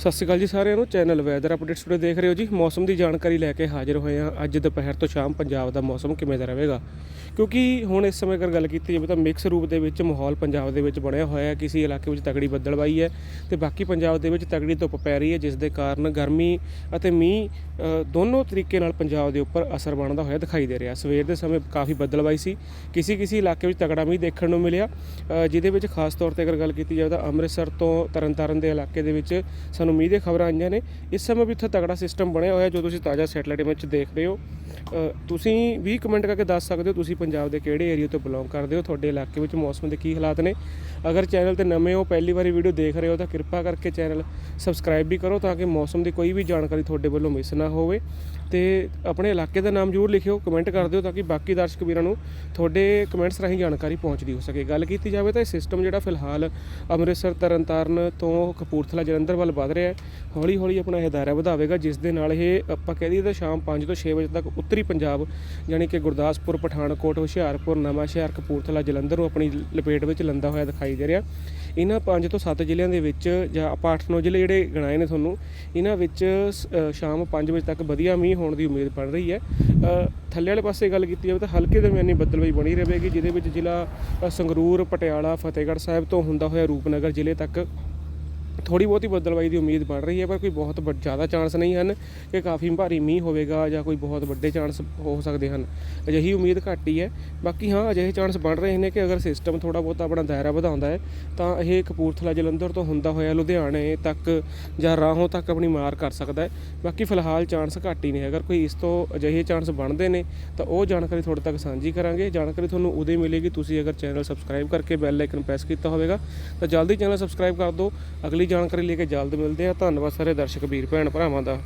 ਸਤਿ ਸ਼੍ਰੀ ਅਕਾਲ ਜੀ ਸਾਰਿਆਂ ਨੂੰ, ਚੈਨਲ ਵੈਦਰ ਅਪਡੇਟਸ ਟੁਡੇ ਦੇਖ ਰਹੇ ਹੋ ਜੀ। ਮੌਸਮ ਦੀ ਜਾਣਕਾਰੀ ਲੈ ਕੇ ਹਾਜ਼ਰ ਹੋਏ ਹਾਂ। ਅੱਜ ਦੁਪਹਿਰ ਤੋਂ ਸ਼ਾਮ ਪੰਜਾਬ ਦਾ ਮੌਸਮ ਕਿਵੇਂ ਦਾ ਰਹੇਗਾ? ਕਿਉਂਕਿ ਹੁਣ ਇਸ ਸਮੇਂ ਅਗਰ ਗੱਲ ਕੀਤੀ ਜਾਵੇ ਤਾਂ ਮਿਕਸ ਰੂਪ ਦੇ ਵਿੱਚ ਮਾਹੌਲ ਪੰਜਾਬ ਦੇ ਵਿੱਚ ਬਣਿਆ ਹੋਇਆ ਹੈ। ਕਿਸੇ ਇਲਾਕੇ ਵਿੱਚ ਤਗੜੀ ਬੱਦਲਬਾਈ ਹੈ ਤੇ ਬਾਕੀ ਪੰਜਾਬ ਦੇ ਵਿੱਚ ਤਗੜੀ ਧੁੱਪ ਪੈ ਰਹੀ ਹੈ, ਜਿਸ ਦੇ ਕਾਰਨ ਗਰਮੀ ਅਤੇ ਮੀਂਹ ਦੋਨੋਂ ਤਰੀਕੇ ਨਾਲ ਪੰਜਾਬ ਦੇ ਉੱਪਰ ਅਸਰ ਬਣਦਾ ਹੋਇਆ ਦਿਖਾਈ ਦੇ ਰਿਹਾ। ਸਵੇਰ ਦੇ ਸਮੇਂ ਕਾਫੀ ਬੱਦਲਬਾਈ ਸੀ। ਕਿਸੇ ਕਿਸੇ ਇਲਾਕੇ ਵਿੱਚ ਤਗੜਾ ਮੀਂਹ ਦੇਖਣ ਨੂੰ ਮਿਲਿਆ। ਜਿਹਦੇ ਵਿੱਚ ਖਾਸ ਤੌਰ ਤੇ ਅਗਰ ਗੱਲ ਕੀਤੀ ਜਾਵੇ ਤਾਂ ਅੰਮ੍ਰਿਤਸਰ ਤੋਂ ਤਰਨਤਾਰਨ ਦੇ ਇਲਾਕੇ ਦੇ ਵਿੱਚ ਸਾਨੂੰ ਮੀਂਹ ਦੀਆਂ ਖਬਰਾਂ ਆਈਆਂ ਨੇ। ਇਸ ਸਮੇਂ ਵੀ ਉੱਥੇ ਤਗੜਾ ਸਿਸਟਮ ਬਣਿਆ ਹੋਇਆ, ਜੋ ਤੁਸੀਂ ਤਾਜ਼ਾ ਸੈਟਲਾਈਟ ਇਮੇਜ ਦੇਖ ਰਹੇ ਹੋ। ਤੁਸੀਂ ਵੀ ਕਮੈਂਟ ਕਰਕੇ ਦੱਸ ਸਕਦੇ ਹੋ, ਤੁਸੀਂ ਪੰਜਾਬ ਦੇ ਕਿਹੜੇ ਏਰੀਆ ਤੋਂ ਬਿਲੋਂਗ ਕਰਦੇ ਹੋ, ਤੁਹਾਡੇ ਇਲਾਕੇ ਵਿੱਚ ਮੌਸਮ ਦੇ ਕੀ ਹਾਲਾਤ ਨੇ। ਅਗਰ ਚੈਨਲ ਤੇ ਨਵੇਂ ਹੋ, ਪਹਿਲੀ ਵਾਰੀ ਵੀਡੀਓ ਦੇਖ ਰਹੇ ਹੋ, ਤਾਂ ਕਿਰਪਾ ਕਰਕੇ ਚੈਨਲ ਸਬਸਕ੍ਰਾਈਬ ਵੀ ਕਰੋ, ਤਾਂ ਕਿ ਮੌਸਮ ਦੀ ਕੋਈ ਵੀ ਜਾਣਕਾਰੀ ਤੁਹਾਡੇ ਵੱਲੋਂ ਮਿਸ ਨਾ ਹੋਵੇ। ਤੇ ਆਪਣੇ ਇਲਾਕੇ ਦਾ ਨਾਮ ਜ਼ਰੂਰ ਲਿਖਿਓ ਕਮੈਂਟ ਕਰ ਦਿਓ ਤਾਂ ਕਿ ਬਾਕੀ ਦਰਸ਼ਕ ਵੀਰਾਂ ਨੂੰ ਤੁਹਾਡੇ ਕਮੈਂਟਸ ਰਾਹੀਂ ਜਾਣਕਾਰੀ ਪਹੁੰਚਦੀ ਹੋ ਸਕੇ। ਗੱਲ ਕੀਤੀ ਜਾਵੇ ਤਾਂ ਇਹ ਸਿਸਟਮ ਜਿਹੜਾ ਫਿਲਹਾਲ ਅੰਮ੍ਰਿਤਸਰ, ਤਰਨਤਾਰਨ ਤੋਂ ਕਪੂਰਥਲਾ, ਜਲੰਧਰ ਵੱਲ ਵਧ ਰਿਹਾ ਹੈ। ਹੌਲੀ ਹੌਲੀ ਆਪਣਾ ਇਹ ਦਾਇਰਾ ਵਧਾਵੇਗਾ, ਜਿਸ ਦੇ ਨਾਲ ਇਹ ਆਪਾਂ ਕਹਿ ਦਈਏ ਤਾਂ ਸ਼ਾਮ 5 ਤੋਂ 6 ਵਜੇ ਤੱਕ ਉੱਤਰੀ ਪੰਜਾਬ ਯਾਨੀ ਕਿ ਗੁਰਦਾਸਪੁਰ, ਪਠਾਨਕੋਟ, ਹੁਸ਼ਿਆਰਪੁਰ, ਨਵਾਂਸ਼ਹਿਰ, ਕਪੂਰਥਲਾ, ਜਲੰਧਰ ਨੂੰ ਆਪਣੀ ਲਪੇਟ ਵਿੱਚ ਲੰਦਾ ਹੋਇਆ ਦਿਖਾਈ ਦੇ ਰਿਹਾ। ਇਹਨਾਂ 5 ਤੋਂ 7 ਜ਼ਿਲ੍ਹਿਆਂ ਦੇ ਵਿੱਚ ਜਾਂ ਆਪਾਂ 8-9 ਜ਼ਿਲ੍ਹੇ ਜਿਹੜੇ ਗਣਾਏ ਨੇ ਤੁਹਾਨੂੰ, ਇਹਨਾਂ ਵਿੱਚ ਸ- ਸ਼ਾਮ 5 ਵਜੇ ਤੱਕ ਵਧੀਆ ਮੀਂਹ ਹੋਣ ਦੀ ਉਮੀਦ ਬਣ ਰਹੀ ਹੈ। ਥੱਲੇ ਵਾਲੇ ਪਾਸੇ ਗੱਲ ਕੀਤੀ ਜਾਵੇ ਤਾਂ ਹਲਕੇ ਦਰਮਿਆਨੀ ਬੱਦਲਬਾਈ ਬਣੀ ਰਹੇਗੀ, ਜਿਹਦੇ ਵਿੱਚ ਜ਼ਿਲ੍ਹਾ ਸੰਗਰੂਰ, ਪਟਿਆਲਾ, ਫਤਿਹਗੜ੍ਹ ਸਾਹਿਬ ਤੋਂ ਹੁੰਦਾ ਹੋਇਆ ਰੂਪਨਗਰ ਜ਼ਿਲ੍ਹੇ ਤੱਕ ਥੋੜੀ ਬਹੁਤੀ ਬੱਦਲਬਾਈ ਦੀ ਉਮੀਦ ਬਣ ਰਹੀ ਹੈ, ਪਰ ਕੋਈ ਬਹੁਤ ਵੱਡ- ਜ਼ਿਆਦਾ ਚਾਂਸ ਨਹੀਂ ਹਨ ਕਿ ਕਾਫੀ ਭਾਰੀ ਮੀਂਹ ਹੋਵੇਗਾ ਜਾਂ ਕੋਈ ਬਹੁਤ ਵੱਡੇ ਚਾਂਸ ਹੋ ਸਕਦੇ ਹਨ। ਅਜਿਹੀ ਉਮੀਦ ਘੱਟ ਹੀ ਹੈ। ਬਾਕੀ ਹਾਂ, ਅਜਿਹੇ ਚਾਂਸ ਬਣ ਰਹੇ ਨੇ ਕਿ ਅਗਰ ਸਿਸਟਮ ਥੋੜਾ ਬਹੁਤਾ ਆਪਣਾ ਦਾਇਰਾ ਵਧਾਉਂਦਾ ਹੈ, ਤਾਂ ਇਹ ਕਪੂਰਥਲਾ ਜਲੰਧਰ ਤੋਂ ਹੁੰਦਾ ਹੋਇਆ ਲੁਧਿਆਣੇ ਤੱਕ ਜਾਂ ਰਾਹੋਂ ਤੱਕ ਆਪਣੀ ਮਾਰ ਕਰ ਸਕਦਾ ਹੈ। ਬਾਕੀ ਫਿਲਹਾਲ ਚਾਂਸ ਘੱਟ ਹੀ ਨੇ। ਅਗਰ ਕੋਈ ਇਸ ਤੋਂ ਅਜਿਹੇ ਚਾਂਸ ਬਣਦੇ ਨੇ, ਤਾਂ ਉਹ ਜਾਣਕਾਰੀ ਤੁਹਾਡੇ ਤੱਕ ਸਾਂਝੀ ਕਰਾਂਗੇ। ਜਾਣਕਾਰੀ ਤੁਹਾਨੂੰ ਉਦੋਂ ਹੀ ਮਿਲੇਗੀ, ਤੁਸੀਂ ਅਗਰ ਚੈਨਲ ਸਬਸਕ੍ਰਾਈਬ ਕਰਕੇ ਬੈਲ ਆਈਕਨ ਪ੍ਰੈਸ ਕੀਤਾ ਹੋਵੇਗਾ, ਤਾਂ ਜਲਦੀ ਚੈਨਲ ਸਬਸਕ੍ਰਾਈਬ ਕਰ ਦਿਓ। ਅਗਲੀ ਜਾਣਕਾਰੀ ਲੈ ਕੇ ਜਲਦ ਮਿਲਦੇ ਆ ਧੰਨਵਾਦ ਸਾਰੇ ਦਰਸ਼ਕ ਵੀਰ ਭੈਣ ਭਰਾਵਾਂ ਦਾ।